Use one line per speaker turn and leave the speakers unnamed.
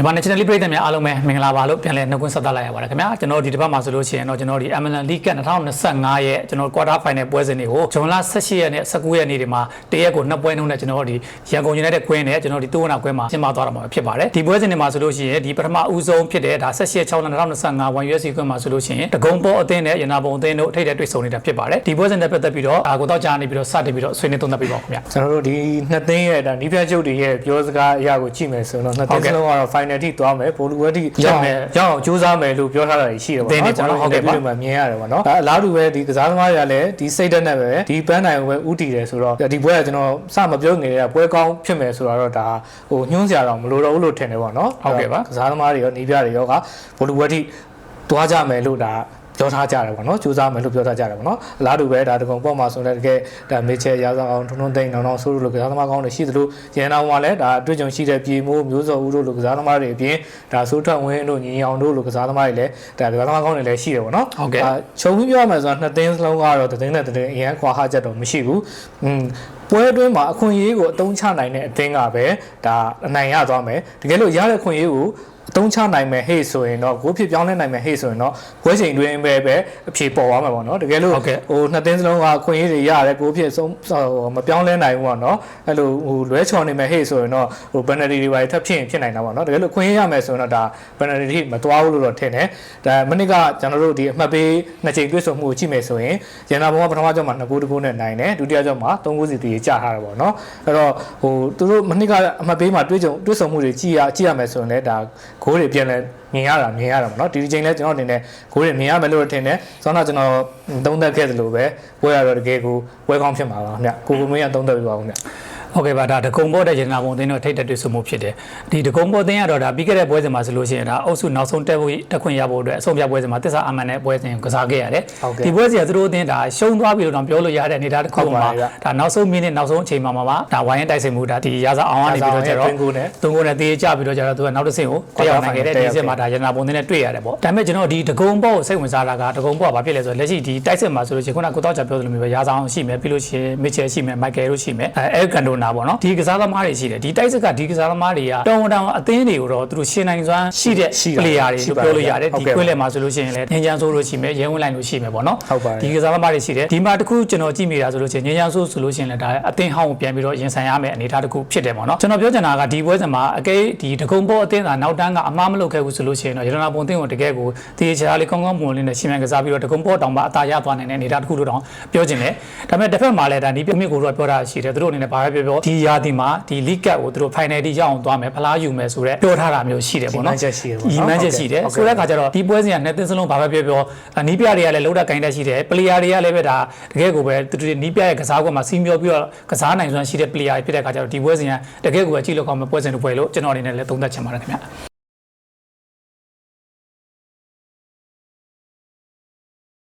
မြန်မာ National League ပြည်သက်များအားလုံးပဲမင်္ဂလာပါလို့ပြန်လည်နှုတ်ခွန်းဆက်သလိုက်ရပါတယ်ခင်ဗျာကျွန်တော်ဒီတစ်ပတ်မှာဆိုလို့ရှိရင်တော့ကျွန်တော်ဒီ MLN League 2025ရဲ့ကျွန်တော် quarter final ပွဲစဉ်တွေကိုဇွန်လ18ရက်နဲ့19ရက်နေ့တွေမှာတရက်ကိုနှစ်ပွဲနှုန်းနဲ့ကျွန်တော်ဒီရန်ကုန် United ကွင်းနဲ့ကျွန်တော်ဒီတိုးဝနာကွင်းမှာကျင်းပသွားတာမှာဖြစ်ပါတယ်ဒီပွဲစဉ်တွေမှာဆိုလို့ရှိရင်ဒီပထမဦးဆုံးဖြစ်တဲ့ဒါ18 6 2025 1 USC ကွင်းမှာဆိုလို့ရှိရင်တကုံပေါ်အသင်းနဲ့ရနာပုံအသင်းတို့ထိပ်တဲ့တွေ့ဆုံနေတာဖြစ်ပါတယ်ဒီပွဲစဉ်နဲ့ပတ်သက်ပြီးတော့အာကိုတော့ကြာနေပြီးတော့စတင်ပြီးတော့ဆွေးနွေးသုံးသပ်ပြီးပါခင်ဗျာ
ကျွန်တော်တို့ဒီနှစ်သိန်းရဲ့ဒါနီးပြချုပ်တွေရဲ့ပြောစကားအရာကိုကြည့်မယ်ဆိုတော့နှစ်သိန်းစလုံးကတော့ final ထိသွားမယ်ပိုလူဝဲထိ
ရောက်မယ်
ရအောင်ကြိုးစားမယ်လို့ပြောထားတာရှိတယ်ပေါ့
တင်းနေ
နော်
ပေါ့နော်ဟုတ်ကဲ့ပါ
ဒီလိုမှမြင်ရတယ်ပေါ့နော်ဒါအလားတူပဲဒီကစားသမားတွေကလည်းဒီစိတ်ဓာတ်နဲ့ပဲဒီပန်းနိုင်ကိုပဲဥတည်တယ်ဆိုတော့ဒီပွဲကကျွန်တော်စမပြောငယ်တဲ့ပွဲကောင်းဖြစ်မယ်ဆိုတော့ဒါဟိုညှိုးစရာတော့မလိုတော့ဘူးလို့ထင်တယ်ပေါ့နော်
ဟုတ်ကဲ့ပါ
ကစားသမားတွေရောနီးပြတွေရောကပိုလူဝဲထိသွားကြမယ်လို့ဒါ ပြောထားကြတယ်ပေါ့နော်စူးစမ်းမယ်လို့ပြောထားကြတယ်ပေါ့နော်အလားတူပဲဒါတကုံပေါ့မှာဆိုလည်းတကယ်ဒါမေချယ်ရာဇအောင်ထုံထုံသိန်းနောင်နောင်ဆိုးတို့လိုကစားသမားကောင်းတွေရှိသလိုရန်အောင်မှာလည်းဒါအတွေ့အကြုံရှိတဲ့ပြည်မိုးမျိုးစောဦးတို့လိုကစားသမားတွေအပြင်ဒါဆိုးထွက်ဝင်းတို့ညီအောင်တို့လိုကစားသမားတွေလည်းဒါကစားသမားကောင်းတွေလည်းရှိတယ်ပေါ့နော်
ဟုတ်ကဲ့
ဒါခြုံပြီးပြောရမယ်ဆိုတော့နှစ်သိန်းစလုံးကတော့တစ်သိန်းနဲ့တစ်သိန်းအရင်ကွာဟချက်တော့မရှိဘူးอืมပွဲအတွင်းမှာအခွင့်အရေးကိုအသုံးချနိုင်တဲ့အသင်းကပဲဒါအနိုင်ရသွားမယ်တကယ်လို့ရတဲ့အခွင့်အရေးကို အသုံးချနိုင်မယ်ဟေ့ဆိုရင်တော့ကိုဖြစ်ပြောင်းလဲနိုင်မယ်ဟေ့ဆိုရင်တော့ပွဲချိန်တွင်းပဲပဲအဖြေပေါ်သွားမှာပေါ့နော်တကယ်လို့
ဟုတ်ကဲ့
ဟိုနှစ်သိန်းစလုံးကအခွင့်အရေးတွေရတယ်ကိုဖြစ်ဆုံးဟိုမပြောင်းလဲနိုင်ဘူးပေါ့နော်အဲ့လိုဟိုလွဲချော်နေမယ်ဟေ့ဆိုရင်တော့ဟို penalty တွေပါထပ်ဖြစ်ရင်ဖြစ်နိုင်တာပေါ့နော်တကယ်လို့ခွင့်ရရမယ်ဆိုရင်တော့ဒါ penalty မသွားဘူးလို့တော့ထင်တယ်ဒါမနစ်ကကျွန်တော်တို့ဒီအမှတ်ပေးနှစ်ချိန်တွေ့ဆုံမှုကိုကြည့်မယ်ဆိုရင်ရန်နာဘုံကပထမကြောက်မှာ2ဂိုးတဂိုးနဲ့နိုင်တယ်ဒုတိယကြောက်မှာ3ဂိုးစီတည်ကြထားတယ်ပေါ့နော်အဲ့တော့ဟိုသူတို့မနစ်ကအမှတ်ပေးမှာတွေ့ကြုံတွေ့ဆုံမှုတွေကြည့်ရကြည့်ရမယ်ဆိုရင်လည်းဒါဂိုးတွေပြန်လဲမြင်ရတာမြင်ရတာပေါ့နော်ဒီဒီချိန်လဲကျွန်တော်အနေနဲ့ဂိုးတွေမြင်ရမယ်လို့ထင်တယ်ဆောင်းတော့ကျွန်တော်သုံးသက်ခဲ့သလိုပဲပွဲရတော့တကယ်ကိုပွဲကောင်းဖြစ်မှာပါခင်ဗျကိုကိုမင်းကသုံးသက်ပြပါဦးခင်ဗျ
ဟုတ်ကဲ့ပါဒါတကုံပေါ်တဲ့ရတနာပုံအသင်းတို့ထိတ်တက်တွေ့ဆုံမှုဖြစ်တယ်ဒီတကုံပေါ်အသင်းကတော့ဒါပြီးခဲ့တဲ့ပွဲစဉ်မှာဆိုလို့ရှိရင်ဒါအုပ်စုနောက်ဆုံးတက်ဖို့တက်ခွင့်ရဖို့အတွက်အဆုံးဖြတ်ပွဲစဉ်မှာတစ္ဆာအမှန်နဲ့ပွဲစဉ်ကိုကစားခဲ့ရတယ်
ဟုတ်ကဲ့
ဒီပွဲစဉ်ကသူတို့အသင်းဒါရှုံးသွားပြီလို့တော့ပြောလို့ရတဲ့အနေအထားတစ်ခု
ဟုတ်ပါ
မှာ
ရဲ့ဗျ
ဒါနောက်ဆုံးမိနစ်နောက်ဆုံးအချိန်မှာမှာဒါဝိုင်းရင်တိုက်ဆိုင်မှုဒါဒီရာဇာအောင်ကနေပြီးတော့ကျတော့
တွင်းကိုနဲ့
သုံးကိုနဲ့တေးကြပြီးတော့ကျတော့သူကနောက်တစ်ဆင့်ကိုတက်ရောက်နိုင်ခဲ့တဲ့ဒီစစ်မှာဒါရတနာပုံအသင်းနဲ့တွေ့ရတယ်ပေါ့ဒါပေမဲ့ကျွန်တော်ဒီတကုံပေါ်ကိုစိတ်ဝင်စားတာကတကုံပေါ်ကဘာဖြစ်လဲဆိုတော့လက်ရှိဒီတိုက်စစ်မှာဆိုလို့ရှိရင်ခုနကကိုတော့ချပြောသလိုမျိုးပဲရာဇာအောင်ရှိမယ်ပြီးလို့ရှိရင်မစ်ချယ်ရှိမယ်မိုက်ကယ်တို့ရှိမယ်အဲအဲကန်ဝင်တာပေါ့နော်ဒီကစားသမားတွေရှိတယ်ဒီတိုက်စစ်ကဒီကစားသမားတွေကတောင်တောင်အသင်းတွေကိုတော့သူတို့ရှင်နိုင်စွမ်းရှိတဲ့ player တွေလို့ပြောလို့ရတယ်ဒီ
ကွဲ
လဲမှာဆိုလို့ရှိရင်လည်းညဉ့်ချမ်းဆိုးလို့ရှိမယ်ရဲဝင်လိုက်လို့ရှိမယ်ပေါ့နော်ဒီကစားသမားတွေရှိတယ်ဒီမှာတခုကျွန်တော်ကြည့်မိတာဆိုလို့ရှိရင်ညဉ့်ချမ်းဆိုးဆိုလို့ရှိရင်လည်းဒါအသင်းဟောင်းကိုပြန်ပြီးတော့ရင်ဆိုင်ရမယ်အနေအထားတခုဖြစ်တယ်ပေါ့နော်ကျွန်တော်ပြောချင်တာကဒီပွဲစဉ်မှာအကဲဒီဒဂုံဘောအသင်းသာနောက်တန်းကအမှားမလုပ်ခဲ့ဘူးဆိုလို့ရှိရင်တော့ရတနာပုံအသင်းကိုတကယ်ကိုတေးချာလေးကောင်းကောင်းမွန်လင်းနဲ့ရှင်မြန်ကစားပြီးတော့ဒဂုံဘောတောင်မှာအသာရသွားနိုင်တဲ့အနေအထားတခုလို့တောင်ပြောချင်တယ်ဒါပေမဲ့တစ်ဖက်မှာလည်းဒါဒီပြမြင့်ကိုတော့ပြောတာရှိတယ်သူတို့အနေနဲ့ဘာပဲပြောပြောဒီရာသီမှာဒီ league cup ကိုသူတို့ final ထိရောက်အောင်သွားမယ်ဖလားယူမယ်ဆိုတော့ပြောထားတာမျိုးရှိတယ်ပေါ့နော်
ရည်မှန်းချက်ရှိတယ်ပေါ့နော်
ရည်မှန်းချက်ရှိတယ်
ဟုတ်ကဲ့
ဆိုတဲ့အခါကျတော့ဒီပွဲစဉ်ကနှစ်သင်းစလုံးဘာပဲပြောပြောအနီးပြတွေကလည်းလုံးတတ်ကင်တက်ရှိတယ်ပလေယာတွေကလည်းပဲဒါတကယ်ကိုပဲသူတို့နီးပြရဲ့ကစားကွက်မှာစီးမျောပြီးတော့ကစားနိုင်စွမ်းရှိတဲ့ပလေယာတွေဖြစ်တဲ့အခါကျတော့ဒီပွဲစဉ်ကတကယ်ကိုပဲကြည့်လို့ကောင်းမဲ့ပွဲစဉ်တစ်ပွဲလို့ကျွန်တော်အနေနဲ့လည်းသုံးသပ်ချင်ပါတယ်ခင်ဗျ